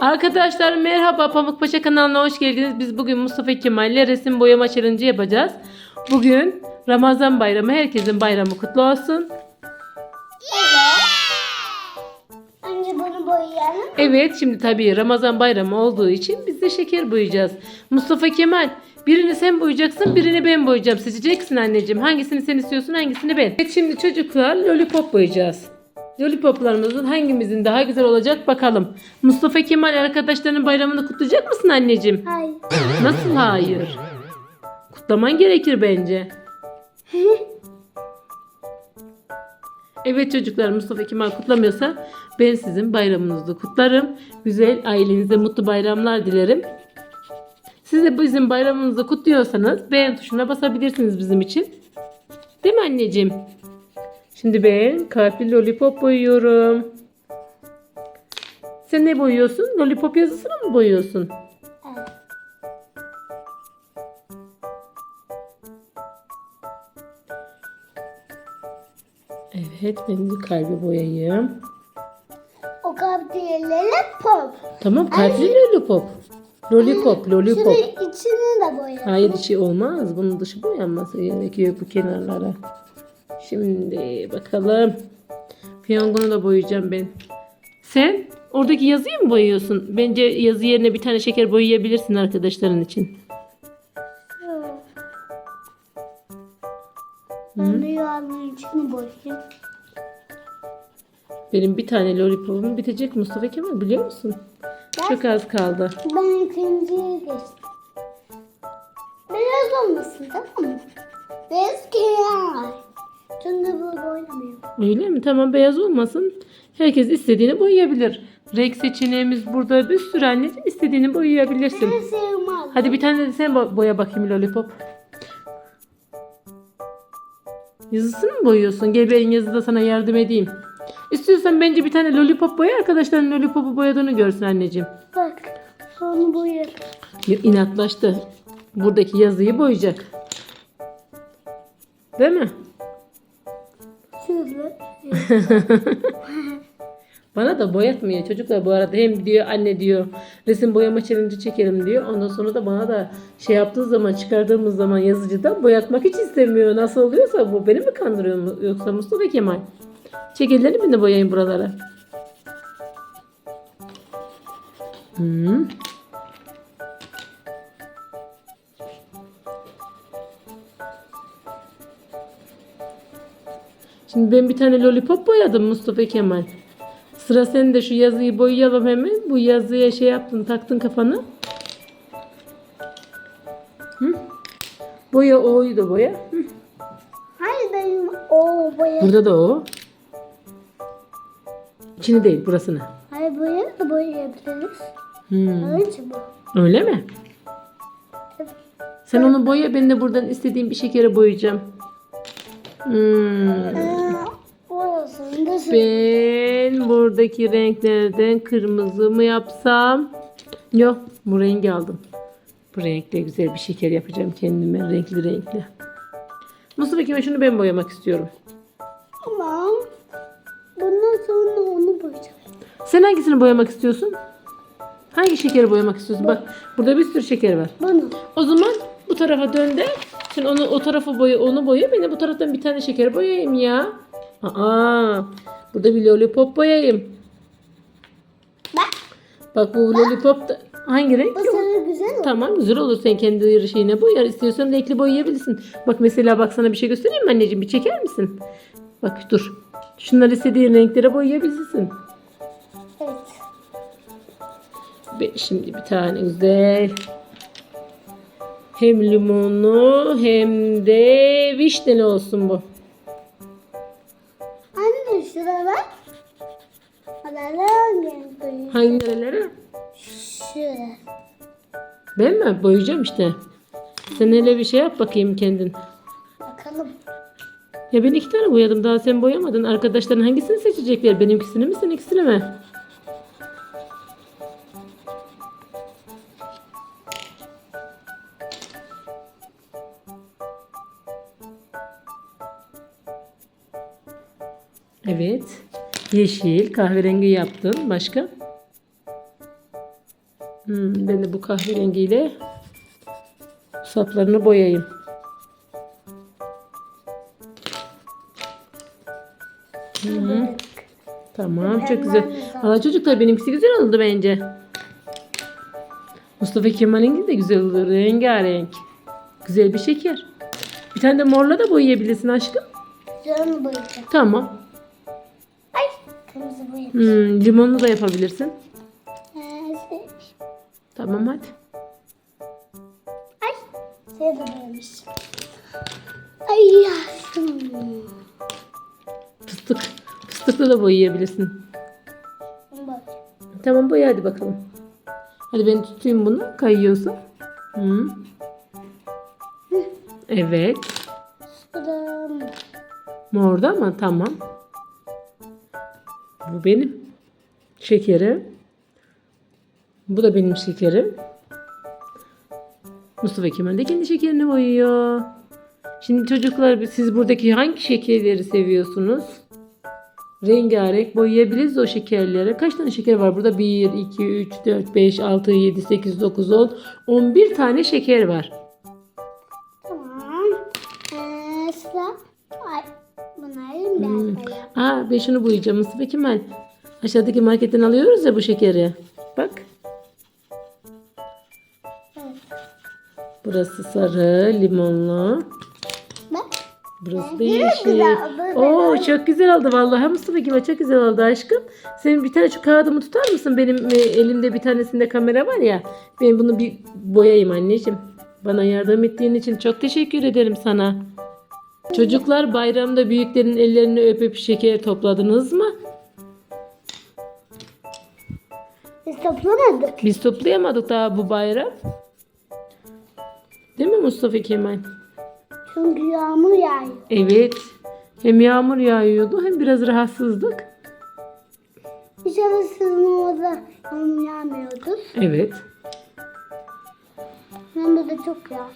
Arkadaşlar merhaba Pamukpaşa kanalına hoş geldiniz. Biz bugün Mustafa Kemal ile resim boyama challenge yapacağız. Bugün Ramazan bayramı. Herkesin bayramı kutlu olsun. Önce bunu boyayalım. Evet şimdi tabii Ramazan bayramı olduğu için biz de şeker boyayacağız. Mustafa Kemal birini sen boyayacaksın birini ben boyayacağım. Seçeceksin anneciğim. Hangisini sen istiyorsun hangisini ben. Evet şimdi çocuklar lollipop boyayacağız. Lollipoplarımızın hangimizin daha güzel olacak bakalım. Mustafa Kemal arkadaşlarının bayramını kutlayacak mısın anneciğim? Hayır. Nasıl hayır? Kutlaman gerekir bence. Evet çocuklar Mustafa Kemal kutlamıyorsa ben sizin bayramınızı kutlarım. Güzel ailenize mutlu bayramlar dilerim. Siz de bizim bayramınızı kutluyorsanız beğen tuşuna basabilirsiniz bizim için. Değil mi anneciğim? Şimdi ben kalpli lollipop boyuyorum. Sen ne boyuyorsun? Lollipop yazısını mı boyuyorsun? Evet. Evet ben de kalbi boyayayım. O kalp diğerleri pop. Tamam kalpli lollipop. Lollipop, lollipop. Şunun içini de boyayalım. Hayır içi olmaz. Bunun dışı boyanması gerekiyor bu kenarlara. Şimdi bakalım. Piyongonu da boyayacağım ben. Sen oradaki yazıyı mı boyuyorsun? Bence yazı yerine bir tane şeker boyayabilirsin arkadaşların için. Ben de yuvarlığın içini boyayayım. Benim bir tane lollipopum bitecek Mustafa Kemal biliyor musun? Çok az kaldı. Ben ikinciye geçtim. Beyaz olmasın tamam mı? Beyaz kıyar. Çünkü bu. Öyle mi? Tamam beyaz olmasın. Herkes istediğini boyayabilir. Renk seçeneğimiz burada bir sürü anneciğim istediğini boyayabilirsin. Ben sevmem. Hadi bir tane de sen bo- boya bakayım lollipop. Yazısını mı boyuyorsun? Gel ben yazıda sana yardım edeyim. İstiyorsan bence bir tane lollipop boya arkadaşların lollipopu boyadığını görsün anneciğim. Bak. Onu boyarım. Ya, inatlaştı. Buradaki yazıyı boyayacak. Değil mi? Şöyle. Bana da boyatmıyor çocuklar bu arada. Hem diyor anne diyor resim boyama challenge çekelim diyor. Ondan sonra da bana da şey yaptığı zaman çıkardığımız zaman yazıcıdan boyatmak hiç istemiyor. Nasıl oluyorsa bu beni mi kandırıyor mu? Yoksa Mustafa Kemal? Çek ellerini ben de boyayayım buralara. Hmm. Şimdi ben bir tane lollipop boyadım Mustafa Kemal. Sıra sende şu yazıyı boyayalım hemen. Bu yazıya şey yaptın taktın kafanı. Hı? Boya o'yu da boya. Hı. Hayır benim o boya. Burada da o. İçini değil burasını. Hayır boya da boyayabiliriz. Hmm. Önce bu. Öyle mi? Sen onu boya ben de buradan istediğim bir şekere boyayacağım. Hmm. Ben buradaki renklerden kırmızı mı yapsam? Yok bu rengi aldım. Bu renkle güzel bir şeker yapacağım kendime renkli renkli. Mustafa Kemal şunu ben boyamak istiyorum. Tamam. Bundan sonra onu boyayacağım. Sen hangisini boyamak istiyorsun? Hangi şekeri boyamak istiyorsun? Bak burada bir sürü şeker var. Bunu. O zaman bu tarafa dön de sen onu o tarafa boya onu boya ben de bu taraftan bir tane şeker boyayayım ya. Aa, burada bir lollipop boyayayım. Bak. Bak bu lollipop da hangi renk? Bu sana güzel olur. Tamam güzel olur sen kendi şeyine boyar. İstiyorsan renkli boyayabilirsin. Bak mesela bak sana bir şey göstereyim mi anneciğim? Bir çeker misin? Bak dur. Şunları istediğin renklere boyayabilirsin. Evet. Şimdi bir tane güzel hem limonlu hem de vişneli olsun bu. Anne şuraya bak. Hangi nerelere? Şuraya. Ben mi? Boyayacağım işte. Sen hele bir şey yap bakayım kendin. Bakalım. Ya ben iki tane boyadım daha sen boyamadın. Arkadaşların hangisini seçecekler? Benimkisini mi seninkisini mi? Evet. Yeşil, kahverengi yaptın. Başka? Hmm, ben de bu kahverengiyle saplarını boyayayım. Hı, tamam çok güzel. Valla çocuklar benimkisi güzel oldu bence. Mustafa Kemal'inki de güzel oldu. Rengarenk. Güzel bir şeker. Bir tane de morla da boyayabilirsin aşkım. Canım boyayacağım. Tamam. Boyayacağım. Hmm, limonlu da yapabilirsin. Şey- Tamam hadi. Ay şey de boyamış. Ay yaşım. Fıstık. Fıstıklı da boyayabilirsin. Bak. Tamam boya hadi bakalım. Hadi ben tutayım bunu kayıyorsa. Hı. Evet. Sıram. Morda mı? Tamam. Bu benim şekerim. Bu da benim şekerim. Mustafa Kemal de kendi şekerini boyuyor. Şimdi çocuklar siz buradaki hangi şekerleri seviyorsunuz? Rengarenk boyayabiliriz o şekerlere. Kaç tane şeker var burada? 1, 2, 3, 4, 5, 6, 7, 8, 9, 10. 11 tane şeker var. Tamam. Ee, sıra. Ay bunları ben Hmm. Aa ben şunu boyayacağım Mustafa Kemal. Aşağıdaki marketten alıyoruz ya bu şekeri. Bak. Burası sarı, limonlu. Bak. Burası da yeşil. Oo çok güzel oldu vallahi Mustafa Kemal çok güzel oldu aşkım. Senin bir tane şu kağıdımı tutar mısın? Benim e, elimde bir tanesinde kamera var ya. Ben bunu bir boyayayım anneciğim. Bana yardım ettiğin için çok teşekkür ederim sana. Çocuklar bayramda büyüklerin ellerini öpüp şeker topladınız mı? Biz toplamadık. Biz toplayamadık daha bu bayram. Değil mi Mustafa Kemal? Çünkü yağmur yağıyor. Evet. Hem yağmur yağıyordu hem biraz rahatsızlık. İnşallah sizin orada yağmur yağmıyordur. Evet. Ben burada çok yağıyor.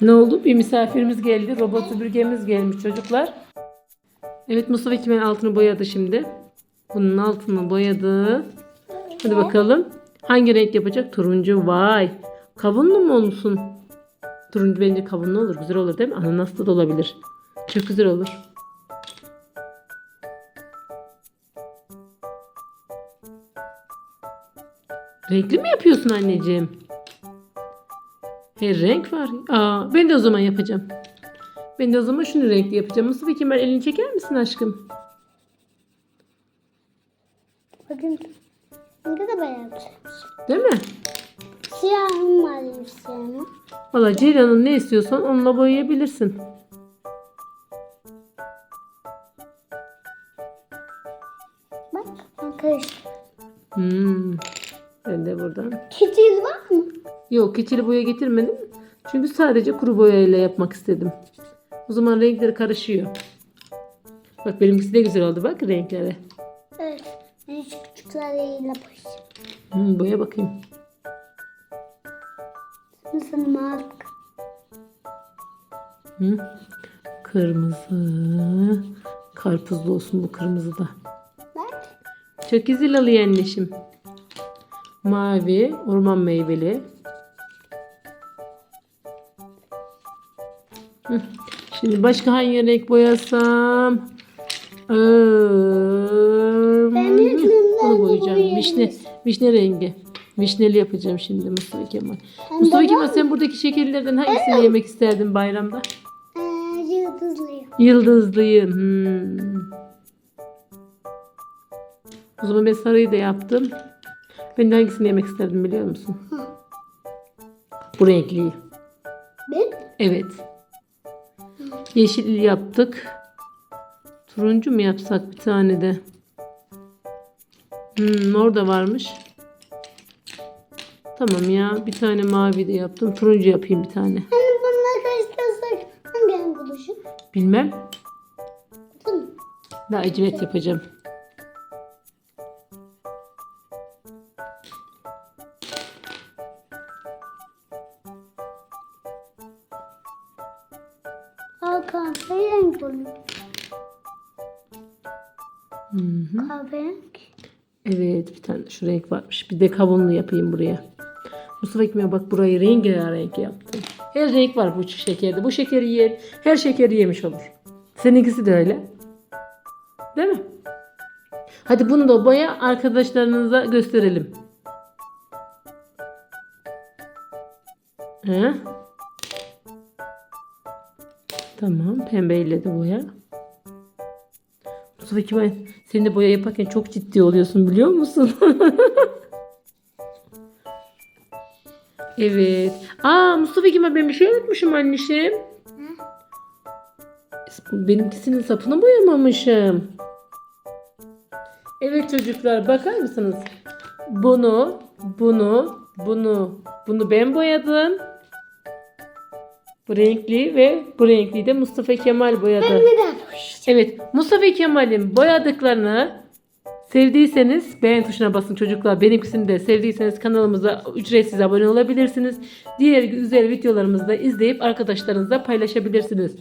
Ne oldu? Bir misafirimiz geldi. Robot süpürgemiz gelmiş çocuklar. Evet Mustafa Kemal altını boyadı şimdi. Bunun altını boyadı. Hadi bakalım. Hangi renk yapacak? Turuncu. Vay. Kavunlu mu olsun? Turuncu bence kavunlu olur. Güzel olur değil mi? Ananaslı da olabilir. Çok güzel olur. Renkli mi yapıyorsun anneciğim? Her renk var. Aa, ben de o zaman yapacağım. Ben de o zaman şunu renkli yapacağım. Mustafa Kemal elini çeker misin aşkım? Bakın. Ne kadar beyaz. Değil mi? Siyahım var siyahım. Valla Ceylan'ın ne istiyorsan onunla boyayabilirsin. Yok keçeli boya getirmedim. Çünkü sadece kuru boyayla yapmak istedim. O zaman renkleri karışıyor. Bak benimkisi de güzel oldu bak renkleri. Evet. Şu küçüklerle yapıştım. Hmm, boya bakayım. Mesela mark. Hı? Kırmızı. Karpuzlu olsun bu kırmızı da. Bak. Çok güzel oluyor anneciğim. Mavi, orman meyveli. Şimdi başka hangi renk boyasam? Ee, Onu boyayacağım. Vişne, vişne rengi. Vişneli yapacağım şimdi Mustafa Kemal. Ben Mustafa Kemal sen buradaki şekerlerden hangisini yemek isterdin bayramda? Ee, yıldızlıyım. Yıldızlıyım. Hmm. O zaman ben sarıyı da yaptım. Ben de hangisini yemek isterdim biliyor musun? Bu renkliyi. Ben? Evet. Yeşil yaptık. Turuncu mu yapsak bir tane de? Hmm, orada varmış. Tamam ya. Bir tane mavi de yaptım. Turuncu yapayım bir tane. Hani bunları karıştırırsak hangi renk oluşur? Bilmem. Bakın. Lacivert yapacağım. Oluyor. Hı hı. Kahve renk. Evet bir tane şu renk varmış. Bir de kavunlu yapayım buraya. Mustafa Kemal bak burayı rengarenk yaptım. Her renk var bu şekerde. Bu şekeri yer. Her şekeri yemiş olur. Seninkisi de öyle. Değil mi? Hadi bunu da boya arkadaşlarınıza gösterelim. He? Tamam pembeyle de boya. Mustafa Kemal sen de boya yaparken çok ciddi oluyorsun biliyor musun? evet. Aa Mustafa Kemal ben bir şey unutmuşum anneciğim. Benimkisinin sapını boyamamışım. Evet çocuklar bakar mısınız? Bunu, bunu, bunu, bunu ben boyadım. Bu renkli ve bu renkli de Mustafa Kemal boyadı. Evet, Mustafa Kemal'in boyadıklarını sevdiyseniz beğen tuşuna basın çocuklar. Benimkisini de sevdiyseniz kanalımıza ücretsiz abone olabilirsiniz. Diğer güzel videolarımızı da izleyip arkadaşlarınızla paylaşabilirsiniz.